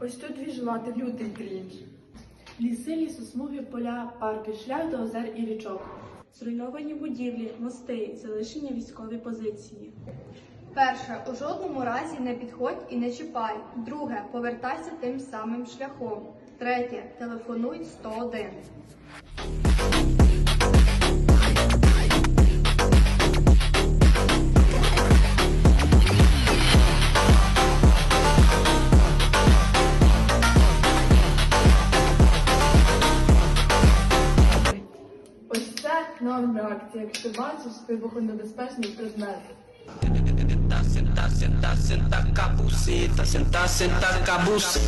Ось тут віжувати лютий крінж. Ліси, лісосмуги, поля, парки, шлях до озер і річок. Зруйновані будівлі, мости, залишені військові позиції. Перше, у жодному разі не підходь і не чіпай. Друге, повертайся тим самим шляхом. Третє, телефонуй 101. Ось це нова реакція, якщо бачиш вибухонебезпечний предмет. Senta, senta, senta cabuceta, senta, senta cabuceta.